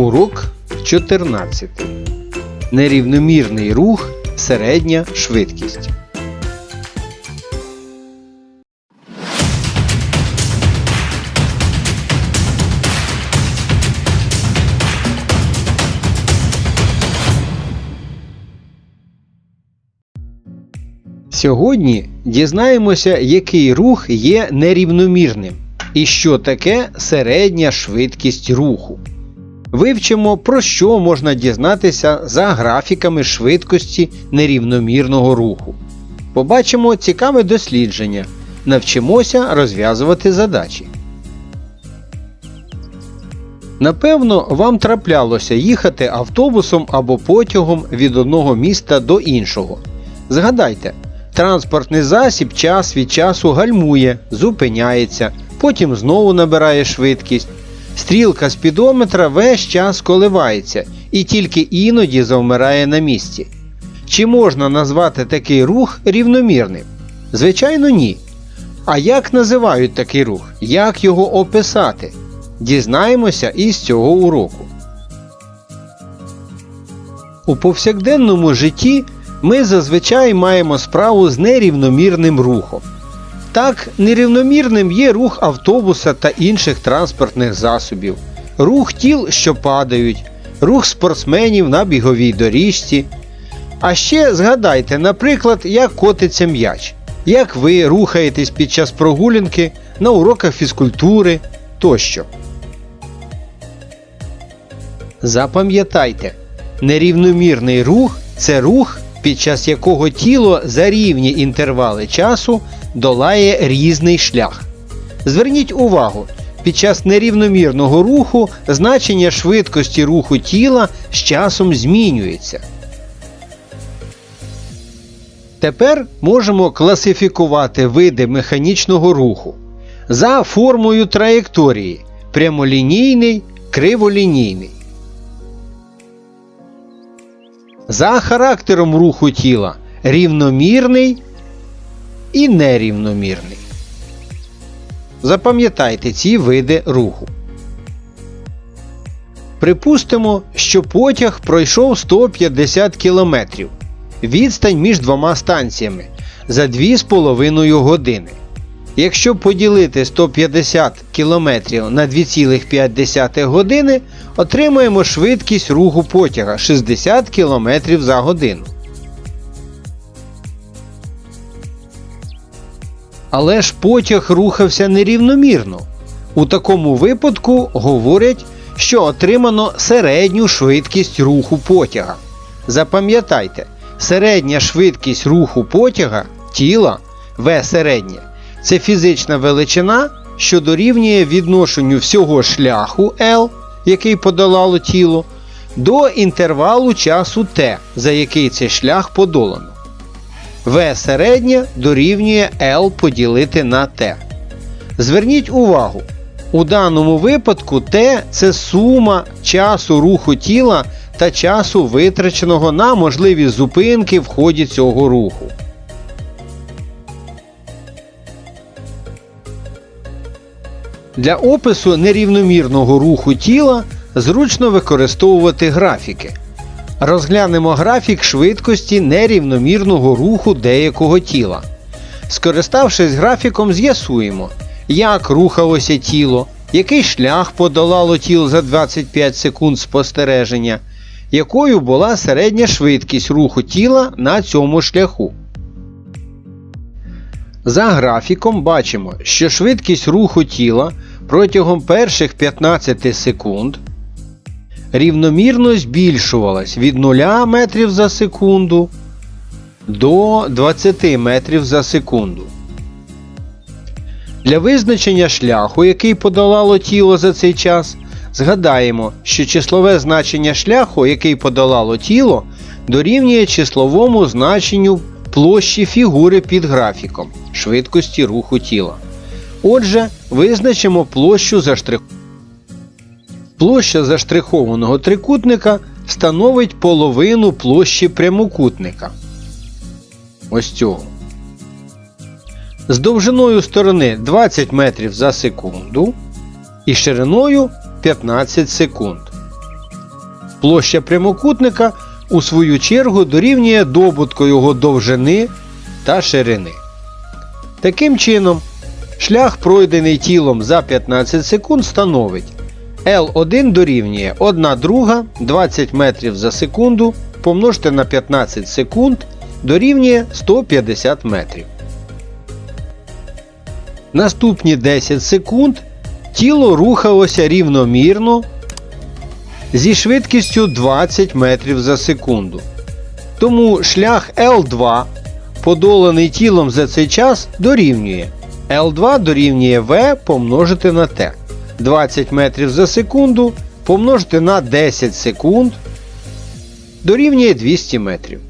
Урок 14. Нерівномірний рух, середня швидкість. Сьогодні дізнаємося, який рух є нерівномірним і що таке середня швидкість руху. Вивчимо, про що можна дізнатися за графіками швидкості нерівномірного руху. Побачимо цікаве дослідження. Навчимося розв'язувати задачі. Напевно, вам траплялося їхати автобусом або потягом від одного міста до іншого. Згадайте, транспортний засіб час від часу гальмує, зупиняється, потім знову набирає швидкість. Стрілка спідометра весь час коливається і тільки іноді завмирає на місці. Чи можна назвати такий рух рівномірним? Звичайно, ні. А як називають такий рух? Як його описати? Дізнаємося із цього уроку. У повсякденному житті ми зазвичай маємо справу з нерівномірним рухом. Так, нерівномірним є рух автобуса та інших транспортних засобів, рух тіл, що падають, рух спортсменів на біговій доріжці. А ще згадайте, наприклад, як котиться м'яч, як ви рухаєтесь під час прогулянки на уроках фізкультури тощо. Запам'ятайте, нерівномірний рух це рух, під час якого тіло за рівні інтервали часу долає різний шлях. Зверніть увагу, під час нерівномірного руху значення швидкості руху тіла з часом змінюється. Тепер можемо класифікувати види механічного руху за формою траєкторії прямолінійний, криволінійний. За характером руху тіла рівномірний і нерівномірний. Запам'ятайте ці види руху. Припустимо, що потяг пройшов 150 км. Відстань між двома станціями за 2,5 години. Якщо поділити 150 км на 2,5 години, отримаємо швидкість руху потяга 60 км за годину. Але ж потяг рухався нерівномірно. У такому випадку говорять, що отримано середню швидкість руху потяга. Запам'ятайте, середня швидкість руху потяга тіла В середнє це фізична величина, що дорівнює відношенню всього шляху L, який подолало тіло, до інтервалу часу T, за який цей шлях подолано. В середнє дорівнює L поділити на T. Зверніть увагу, у даному випадку T це сума часу руху тіла та часу витраченого на можливі зупинки в ході цього руху. Для опису нерівномірного руху тіла зручно використовувати графіки. Розглянемо графік швидкості нерівномірного руху деякого тіла. Скориставшись графіком, з'ясуємо, як рухалося тіло, який шлях подолало тіло за 25 секунд спостереження, якою була середня швидкість руху тіла на цьому шляху. За графіком бачимо, що швидкість руху тіла протягом перших 15 секунд рівномірно збільшувалась від 0 метрів за секунду до 20 метрів за секунду. Для визначення шляху, який подолало тіло за цей час, згадаємо, що числове значення шляху, який подолало тіло, дорівнює числовому значенню площі фігури під графіком швидкості руху тіла. Отже, визначимо площу заштрих... Площа заштрихованого трикутника становить половину площі прямокутника. Ось цього. З довжиною сторони 20 метрів за секунду і шириною 15 секунд. Площа прямокутника у свою чергу дорівнює добутку його довжини та ширини. Таким чином, шлях, пройдений тілом за 15 секунд, становить L1 дорівнює 1 друга 20 метрів за секунду помножте на 15 секунд дорівнює 150 метрів. Наступні 10 секунд тіло рухалося рівномірно зі швидкістю 20 метрів за секунду. Тому шлях L2, подоланий тілом за цей час, дорівнює L2 дорівнює V помножити на T. 20 метрів за секунду помножити на 10 секунд дорівнює 200 метрів.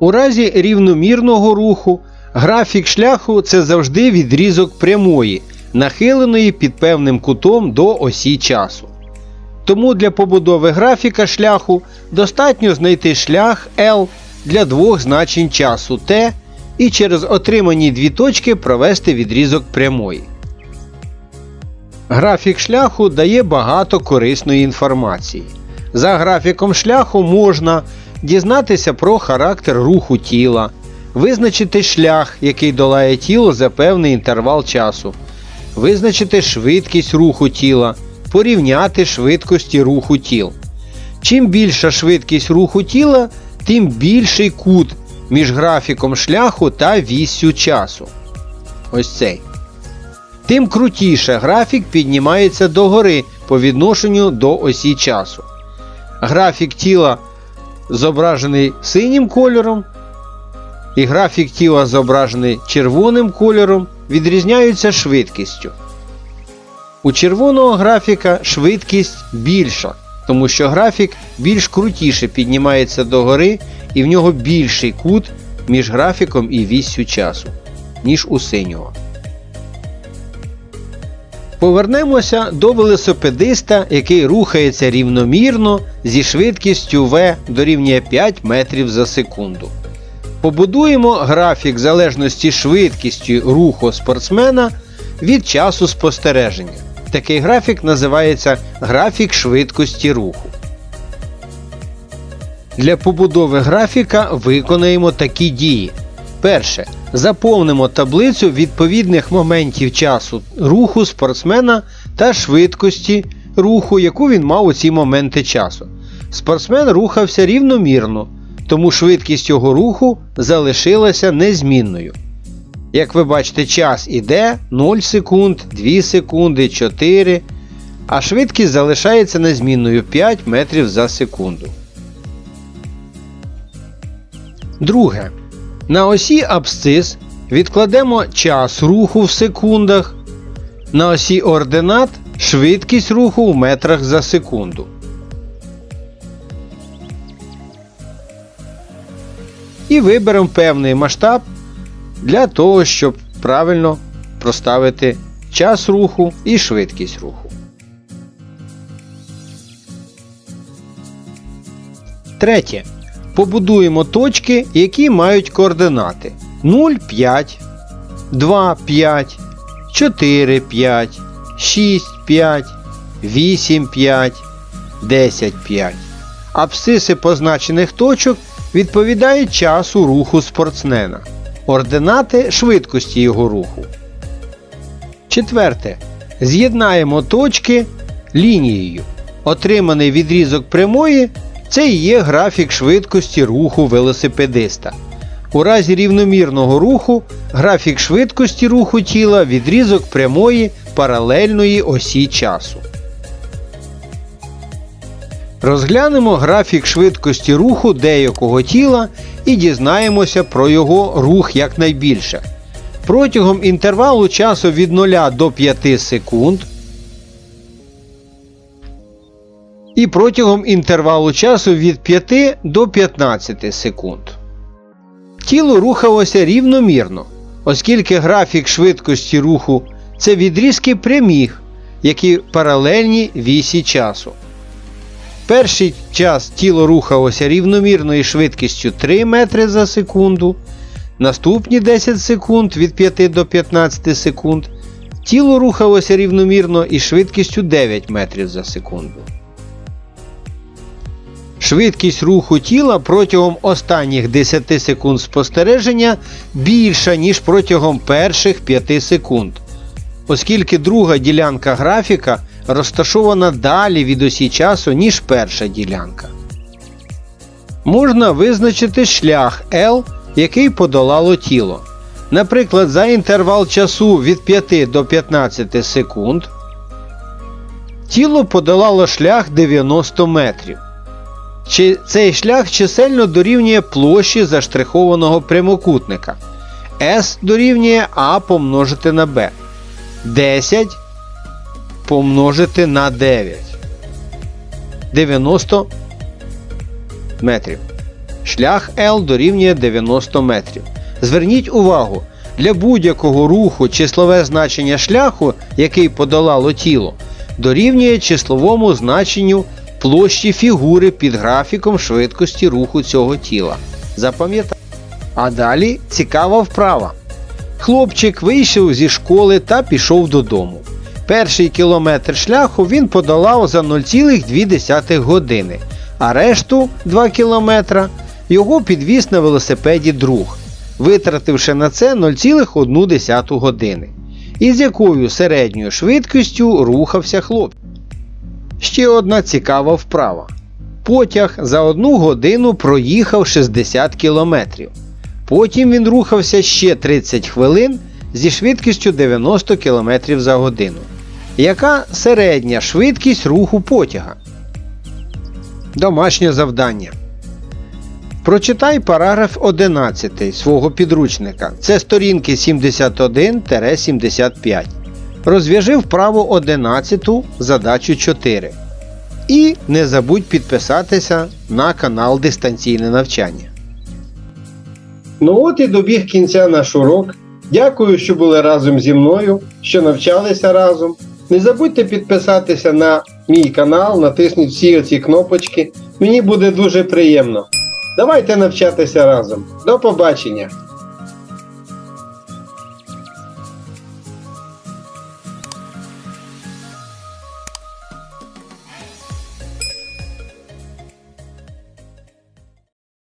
У разі рівномірного руху графік шляху це завжди відрізок прямої, нахиленої під певним кутом до осі часу. Тому для побудови графіка шляху достатньо знайти шлях L для двох значень часу t і через отримані дві точки провести відрізок прямої. Графік шляху дає багато корисної інформації. За графіком шляху можна дізнатися про характер руху тіла, визначити шлях, який долає тіло за певний інтервал часу, визначити швидкість руху тіла, порівняти швидкості руху тіл. Чим більша швидкість руху тіла, тим більший кут між графіком шляху та віссю часу. Ось цей. Тим крутіше графік піднімається догори по відношенню до осі часу. Графік тіла зображений синім кольором, і графік тіла зображений червоним кольором, відрізняються швидкістю. У червоного графіка швидкість більша, тому що графік більш крутіше піднімається догори і в нього більший кут між графіком і віссю часу, ніж у синього. Повернемося до велосипедиста, який рухається рівномірно зі швидкістю v дорівнює 5 метрів за секунду. Побудуємо графік залежності швидкістю руху спортсмена від часу спостереження. Такий графік називається графік швидкості руху. Для побудови графіка виконаємо такі дії. Перше. Заповнимо таблицю відповідних моментів часу руху спортсмена та швидкості руху, яку він мав у ці моменти часу. Спортсмен рухався рівномірно, тому швидкість його руху залишилася незмінною. Як ви бачите, час іде 0 секунд, 2 секунди, 4, а швидкість залишається незмінною 5 метрів за секунду. Друге. На осі абсцис відкладемо час руху в секундах. На осі ординат швидкість руху в метрах за секунду. І виберемо певний масштаб для того, щоб правильно проставити час руху і швидкість руху. Третє. Побудуємо точки, які мають координати 0, 5, 2, 5, 4, 5, 6, 5, 8, 5, 10, 5. Абсциси позначених точок відповідають часу руху спортсмена. Ординати швидкості його руху. Четверте. З'єднаємо точки лінією. Отриманий відрізок прямої це і є графік швидкості руху велосипедиста. У разі рівномірного руху графік швидкості руху тіла відрізок прямої паралельної осі часу. Розглянемо графік швидкості руху деякого тіла і дізнаємося про його рух якнайбільше. Протягом інтервалу часу від 0 до 5 секунд і протягом інтервалу часу від 5 до 15 секунд. Тіло рухалося рівномірно, оскільки графік швидкості руху це відрізки прямих, які паралельні вісі часу. Перший час тіло рухалося рівномірною швидкістю 3 метри за секунду. Наступні 10 секунд від 5 до 15 секунд тіло рухалося рівномірно із швидкістю 9 метрів за секунду. Швидкість руху тіла протягом останніх 10 секунд спостереження більша, ніж протягом перших 5 секунд, оскільки друга ділянка графіка розташована далі від осі часу, ніж перша ділянка. Можна визначити шлях L, який подолало тіло. Наприклад, за інтервал часу від 5 до 15 секунд тіло подолало шлях 90 метрів. Чи цей шлях чисельно дорівнює площі заштрихованого прямокутника. S дорівнює А помножити на Б. 10 помножити на 9. 90 метрів. Шлях L дорівнює 90 метрів. Зверніть увагу, для будь-якого руху числове значення шляху, який подолало тіло, дорівнює числовому значенню площі фігури під графіком швидкості руху цього тіла. Запам'ятайте. А далі цікава вправа. Хлопчик вийшов зі школи та пішов додому. Перший кілометр шляху він подолав за 0,2 години, а решту 2 кілометра його підвіз на велосипеді друг, витративши на це 0,1 години. І з якою середньою швидкістю рухався хлопчик. Ще одна цікава вправа. Потяг за одну годину проїхав 60 км. Потім він рухався ще 30 хвилин зі швидкістю 90 км за годину. Яка середня швидкість руху потяга? Домашнє завдання. Прочитай параграф 11 свого підручника. Це сторінки 71-75. Розв'яжи вправо 11 задачу 4. І не забудь підписатися на канал Дистанційне навчання. Ну от і добіг кінця наш урок. Дякую, що були разом зі мною, що навчалися разом. Не забудьте підписатися на мій канал, натисніть всі оці кнопочки. Мені буде дуже приємно. Давайте навчатися разом. До побачення!